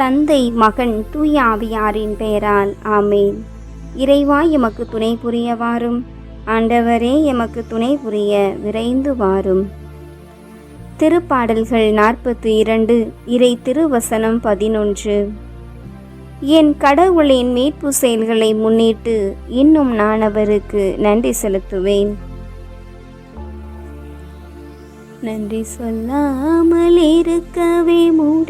தந்தை மகன் தூய ஆவியாரின் பெயரால் ஆமேன். இறைவா எமக்கு துணை புரிய வாரும் ஆண்டவரே எமக்கு துணை புரிய விரைந்து வாரும். திருப்பாடல்கள் நாற்பத்தி இரண்டு இறை திருவசனம் பதினொன்று. என் கடவுளின் மீட்பு செயல்களை முன்னிட்டு இன்னும் நான் அவருக்கு நன்றி செலுத்துவேன். நன்றி சொல்லாமல் இருக்கவே முடியாது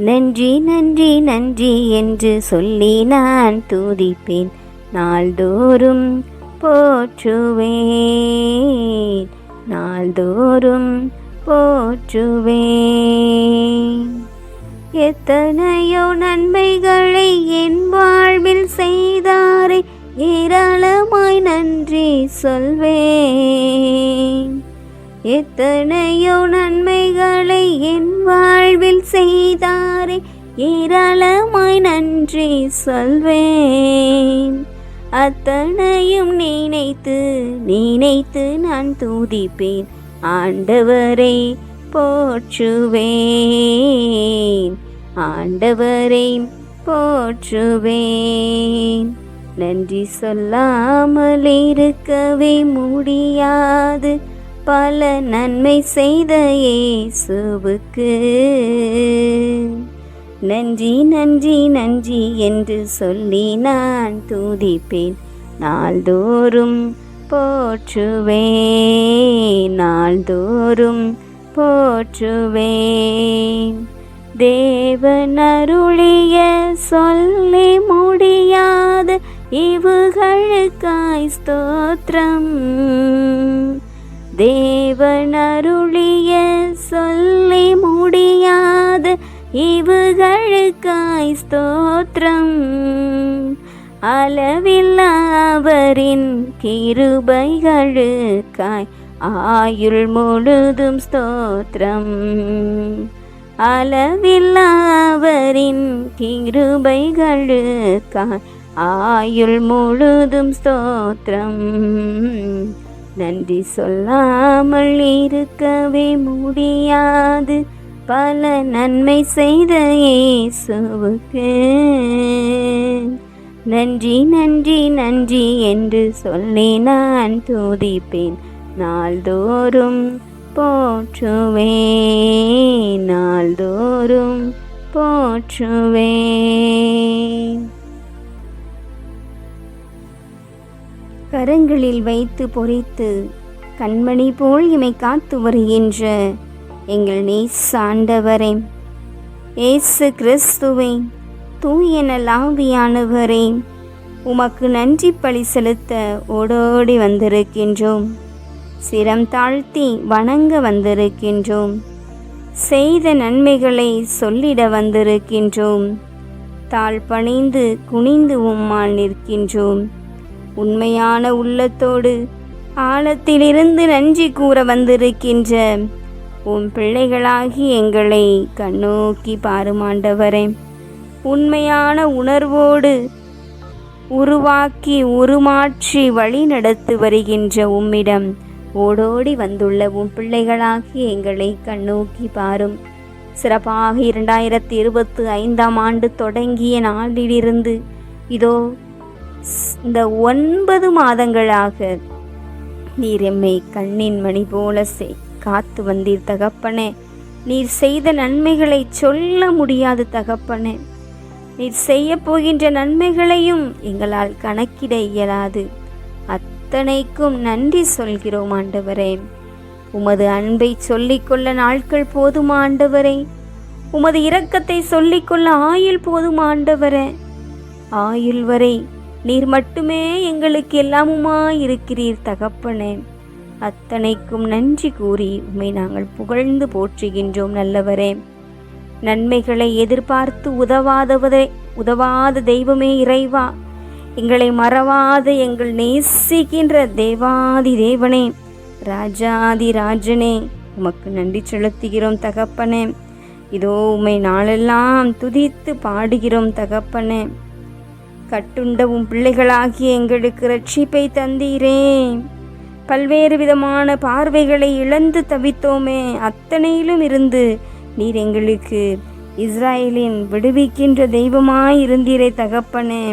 நன்றி நன்றி நன்றி என்று சொல்லி நான் துதிப்பேன். நாள்தோறும் போற்றுவேன். நாள்தோறும் போற்றுவேன். எத்தனையோ நன்மைகளை என் வாழ்வில் செய்தாரே ஏராளமாய் நன்றி சொல்வேன். எத்தனையோ நன்மைகளை என் வாழ்வில் செய்தார் ஏராளமாய் நன்றி சொல்வேன். அத்தனையும் நினைத்து நினைத்து நான் துதிப்பேன். ஆண்டவரை போற்றுவேன். ஆண்டவரை போற்றுவேன். நன்றி சொல்லாமல் இருக்கவே முடியாது. பல நன்மை செய்த இயேசுவுக்கு. நன்றி நன்றி நன்றி என்று சொல்லி நான் துதிப்பேன். நாள்தோறும் போற்றுவேன் நாள்தோறும் போற்றுவேன். தேவன் அருளிய சொல்லி முடியாத இவுகளுக்காய் ஸ்தோத்திரம். தேவன் அருளிய சொல்லி முடியாத இவுகளுக்காய் ஸ்தோத்திரம். அளவில்லாவரின் கிருபைகளுக்காய் ஆயுள் முழுதும் ஸ்தோத்திரம். அளவில்லாவரின் கிருபைகளுக்காய் ஆயுள் முழுதும் ஸ்தோத்திரம். நன்றி சொல்லாமல் இருக்கவே முடியாது. பல நன்மை செய்த இயேசுவுக்கு. நன்றி நன்றி நன்றி என்று சொல்லி நான் துதிப்பேன். நாள்தோறும் போற்றுவேன் நாள்தோறும் போற்றுவேன். கரங்களில் வைத்து பொறித்து கண்மணி போல் இமை காத்து வருகின்ற எங்கள் நேசாண்டவரே ஏசு கிறிஸ்துவே தூய நலாவியானவரே உமக்கு நன்றி பழி செலுத்த ஓடோடி வந்திருக்கின்றோம். சிரம் தாழ்த்தி வணங்க வந்திருக்கின்றோம். செய்த நன்மைகளை சொல்லிட வந்திருக்கின்றோம். தாழ் பணிந்து குனிந்து உம்மால் நிற்கின்றோம். உண்மையான உள்ளத்தோடு ஆழத்திலிருந்து நன்றி கூற வந்திருக்கின்ற உன் பிள்ளைகளாகி எங்களை கண்ணோக்கி பாருமாண்டவரே. உண்மையான உணர்வோடு உருவாக்கி உருமாற்றி வழி நடத்து வருகின்ற உம்மிடம் ஓடோடி வந்துள்ள உன் பிள்ளைகளாகி எங்களை கண்ணோக்கி பாரும். சிறப்பாக இரண்டாயிரத்தி இருபத்தி ஐந்தாம் ஆண்டு தொடங்கிய நாளிலிருந்து இதோ இந்த ஒன்பது மாதங்களாக நீர் எம்மை கண்ணின் மணி போல செய். காத்து வந்தீர் தகப்பனே. நீர் செய்த நன்மைகளை சொல்ல முடியாது தகப்பனே. நீர் செய்ய போகின்ற நன்மைகளையும் எங்களால் கணக்கிட இயலாது. அத்தனைக்கும் நன்றி சொல்கிறோம் ஆண்டவரே. உமது அன்பை சொல்லிக்கொள்ள நாட்கள் போதுமா ஆண்டவரே? உமது இரக்கத்தை சொல்லிக்கொள்ள ஆயுள் போதுமா ஆண்டவரே? ஆயுள் வரை நீர் மட்டுமே எங்களுக்கு எல்லாமுமாய் இருக்கிறீர் தகப்பனே. அத்தனைக்கும் நன்றி கூறி உம்மை நாங்கள் புகழ்ந்து போற்றுகின்றோம் நல்லவரே. நன்மைகளை எதிர்பார்த்து உதவாதவதே உதவாத தெய்வமே இறைவா. எங்களை மறவாத எங்கள் நேசிக்கின்ற தேவாதி தேவனே ராஜாதி ராஜனே. உமக்கு நன்றி செலுத்துகிறோம் தகப்பனே. இதோ உம்மை நாளெல்லாம் துதித்து பாடுகிறோம் தகப்பனே. கட்டுண்டவும் பிள்ளைகளாகி எங்களுக்கு ரட்சிப்பை தந்தீரே. பல்வேறு விதமான பார்வைகளை இழந்து தவித்தோமே அத்தனையிலும் இருந்து நீர் எங்களுக்கு இஸ்ராயலின் விடுவிக்கின்ற தெய்வமாய் இருந்தீரே தகப்பனே.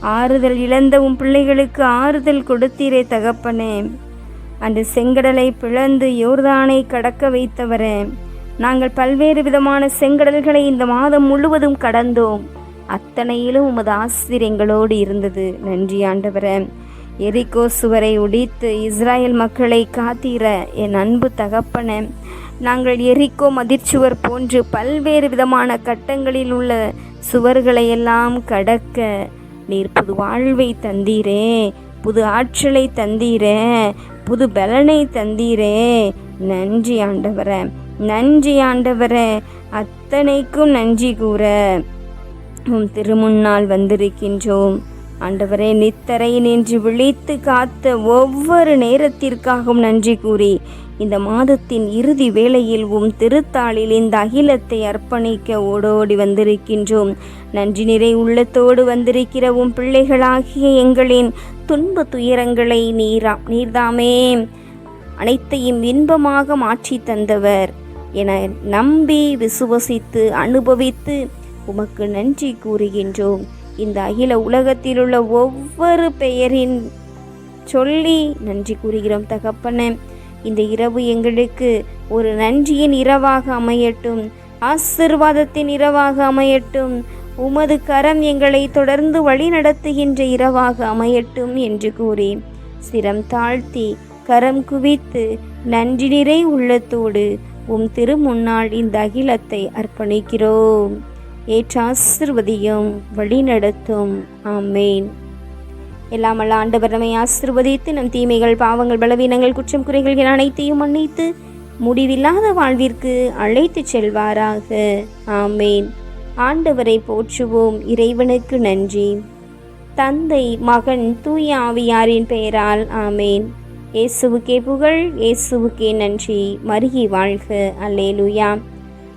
ஆறுதல் இழந்த உன் பிள்ளைகளுக்கு ஆறுதல் கொடுத்தீரே தகப்பனே. அந்த செங்கடலை பிளந்து யோர்தானை கடக்க வைத்தவரே நாங்கள் பல்வேறு விதமான செங்கடல்களை இந்த மாதம் முழுவதும் கடந்தோம். அத்தனையிலும் உமது ஆசிரியர் எங்களோடு இருந்தது. நன்றி ஆண்டவரே. எரிகோ சுவரை உடைத்து இஸ்ராயல் மக்களை காத்தீர என் அன்பு தகப்பன நாங்கள் எரிக்கோ மதிர்ச்சுவர் போன்று பல்வேறு விதமான கட்டங்களில் உள்ள சுவர்களை எல்லாம் கடக்க நீர் புது வாழ்வை தந்தீரே புது ஆற்றலை தந்தீரே புது பலனை தந்தீரே. நன்றி ஆண்டவர நன்றி ஆண்டவரே அத்தனைக்கும் நன்றி கூற உன் திருமுன்னால் வந்திருக்கின்றோம். ஆண்டவரே நித்தரை நின்று விழித்து காத்த ஒவ்வொரு நேரத்திற்காகவும் நன்றி கூறி இந்த மாதத்தின் இறுதி வேளையில் உம் திருத்தாளில் இந்த அகிலத்தை அர்ப்பணிக்க ஓடோடி வந்திருக்கின்றோம். நன்றி நிறை உள்ளத்தோடு வந்திருக்கிற உம் பிள்ளைகளாகிய எங்களின் துன்ப துயரங்களை நீரா நீர்தாமே. அனைத்தையும் இன்பமாக மாற்றி தந்தவர் என நம்பி விசுவசித்து அனுபவித்து உமக்கு நன்றி கூறுகின்றோம். இந்த அகில உலகத்தில் உள்ள ஒவ்வொரு பெயரின் சொல்லி நன்றி கூறுகிறோம் தகப்பன. இந்த இரவு எங்களுக்கு ஒரு நன்றியின் இரவாக அமையட்டும் ஆசிர்வாதத்தின் இரவாக அமையட்டும் உமது கரம் எங்களை தொடர்ந்து வழி நடத்துகின்ற இரவாக அமையட்டும் என்று கூறி சிரம் தாழ்த்தி கரம் குவித்து நன்றி நிறை உள்ளத்தோடு உம் திருமுன்னால் இந்த அகிலத்தை அர்ப்பணிக்கிறோம். ஏற்றாசிர்வதியும் வழிநடத்தும். ஆமேன். எல்லாம் அல்ல ஆண்டவர் நம்மை ஆசிர்வதித்து நம் தீமைகள் பாவங்கள் பலவீனங்கள் குற்றம் குறைகள் என அனைத்தையும் மன்னித்து முடிவில்லாத வாழ்விற்கு அழைத்துச் செல்வாராக. ஆமேன். ஆண்டவரை போற்றுவோம். இறைவனுக்கு நன்றி. தந்தை மகன் தூய ஆவியாரின் பெயரால் ஆமேன். இயேசுவுக்கே புகழ் இயேசுவுக்கே நன்றி. மருகி வாழ்க. அல்லேலுயா.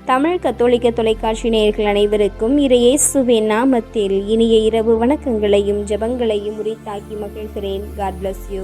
தமிழ் கத்தோலிக்க தொலைக்காட்சி நேயர்கள் அனைவருக்கும் இறையேசுவின் நாமத்தில் இனிய இரவு வணக்கங்களையும் ஜெபங்களையும் உரித்தாக்கி மகிழ்கிறேன். God bless you